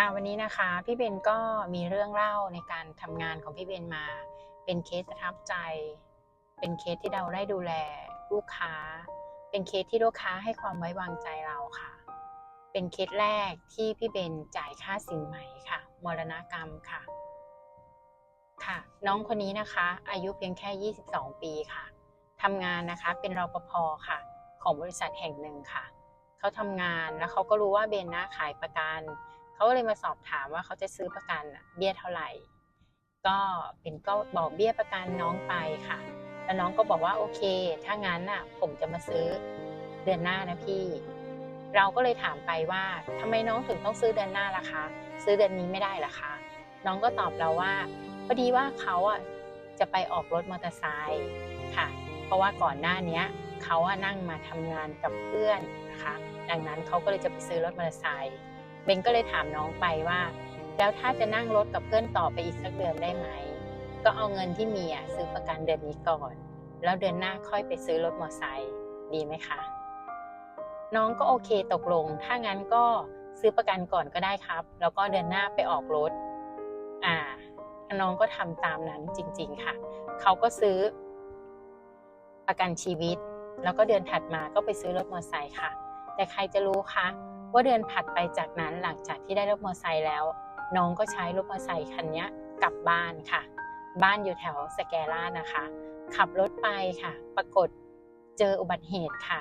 ค่ะวันนี้นะคะพี่เบนก็มีเรื่องเล่าในการทำงานของพี่เบนมา เป็นเคสประทับใจ เป็นเคสที่เราได้ดูแลลูกค้า เป็นเคสที่ลูกค้าให้ความไว้วางใจเราค่ะ เป็นเคสแรกที่พี่เบนจ่ายค่าสินไหมค่ะ มรณกรรมค่ะ ค่ะ น้องคนนี้นะคะ อายุเพียงแค่ 22 ปีค่ะทำงานนะคะเป็นรปภค่ะ ของบริษัทแห่งหนึ่งค่ะเขาทำงานแล้วเขาก็รู้ว่าเบนนะขายประกัน เขาก็เลยมาสอบถามว่าเขาจะซื้อประกันเบี้ยเท่าไหร่ ก็เป็นก็บอกเบี้ยประกันน้องไปค่ะ แล้วน้องก็บอกว่าโอเค ถ้างั้นน่ะผมจะมาซื้อเดือนหน้านะพี่ เราก็เลยถามไปว่าทำไมน้องถึงต้องซื้อเดือนหน้าล่ะคะ ซื้อเดือนนี้ไม่ได้ล่ะคะ น้องก็ตอบเราว่าพอดีว่าเขาอะจะไปออกรถมอเตอร์ไซค์ค่ะ เพราะว่าก่อนหน้านี้เขาอะนั่งมาทำงานกับเพื่อนนะคะ ดังนั้นเขาก็เลยจะไปซื้อรถมอเตอร์ไซค์ เบนก็เลยถามน้องไปว่า แล้วถ้าจะนั่งรถกับเพื่อนต่อไปอีกสักเดือนได้ไหม ก็เอาเงินที่มีอะซื้อประกันเดือนนี้ก่อน แล้วเดือนหน้าค่อยไปซื้อรถมอเตอร์ไซค์ดีไหมคะ น้องก็โอเคตกลง ถ้างั้นก็ซื้อประกันก่อนก็ได้ครับ แล้วก็เดือนหน้าไปออกรถ อ่า น้องก็ทำตามนั้นจริง ๆค่ะ เขาก็ซื้อ ประกันชีวิต แล้วก็เดือนถัดมาก็ไปซื้อรถมอเตอร์ไซค์ค่ะ แต่ใครจะรู้คะ ว่าเดือนถัดไปจากนั้นหลังจากที่ได้รถมอเตอร์ไซค์แล้ว น้องก็ใช้รถมอเตอร์ไซค์คันนี้กลับบ้านค่ะ บ้านอยู่แถวสแกล่านะคะ ขับรถไปค่ะ ปรากฏเจออุบัติเหตุค่ะ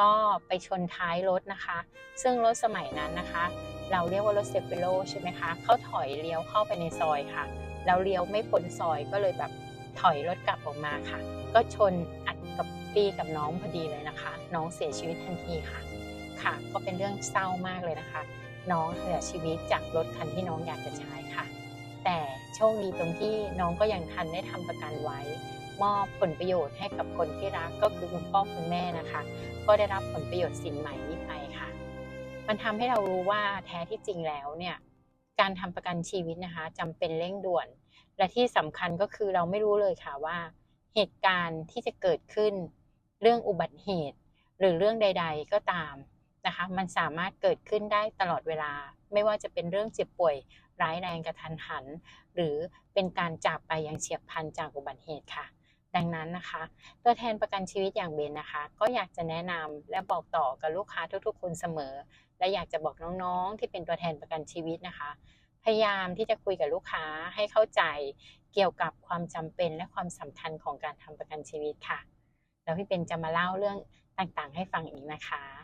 ก็ไปชนท้ายรถนะคะ ซึ่งรถสมัยนั้นนะคะ เราเรียกว่ารถเซฟิโลใช่ไหมคะเขาถอยเลี้ยวเข้าไปในซอยค่ะแล้วเลี้ยวไม่พ้นซอยก็เลยแบบถอยรถกลับออกมาค่ะ ก็ชนอัดกับปีกับน้องพอดีเลยนะคะ น้องเสียชีวิตทันทีค่ะ ค่ะ ก็เป็นเรื่องเศร้ามากเลยนะคะ น้องเสียชีวิตจากรถคันที่น้องอยากจะใช้ค่ะ แต่โชคดีตรงที่น้องก็ยังทันได้ทำประกันไว้ มอบผลประโยชน์ให้กับคนที่รักก็คือคุณพ่อคุณแม่นะคะ ก็ได้รับผลประโยชน์สินใหม่นี้ไปค่ะ มันทำให้เรารู้ว่าแท้ที่จริงแล้วเนี่ยการทำประกันชีวิตนะคะจำเป็นเร่งด่วน และที่สำคัญก็คือเราไม่รู้เลยค่ะว่า เหตุการณ์ที่จะเกิดขึ้น เรื่องอุบัติเหตุ หรือเรื่องใด ๆ ก็ตาม นะคะมันสามารถเกิดขึ้นได้ตลอดเวลา ไม่ว่าจะเป็นเรื่องเจ็บป่วยร้ายแรงกระทันหัน หรือเป็นการจากไปอย่างเฉียบพลันจากอุบัติเหตุค่ะ ดังนั้นนะคะ ตัวแทนประกันชีวิตอย่างเบนนะคะ ก็อยากจะแนะนำและบอกต่อกับลูกค้าทุกๆ คนเสมอ และอยากจะบอกน้องๆ ที่เป็นตัวแทนประกันชีวิตนะคะ พยายามที่จะคุยกับลูกค้าให้เข้าใจเกี่ยวกับความจำเป็นและความสำคัญของการทำประกันชีวิตค่ะ แล้วพี่เป็นจะมาเล่าเรื่องต่างๆ ให้ฟังอีกนะคะ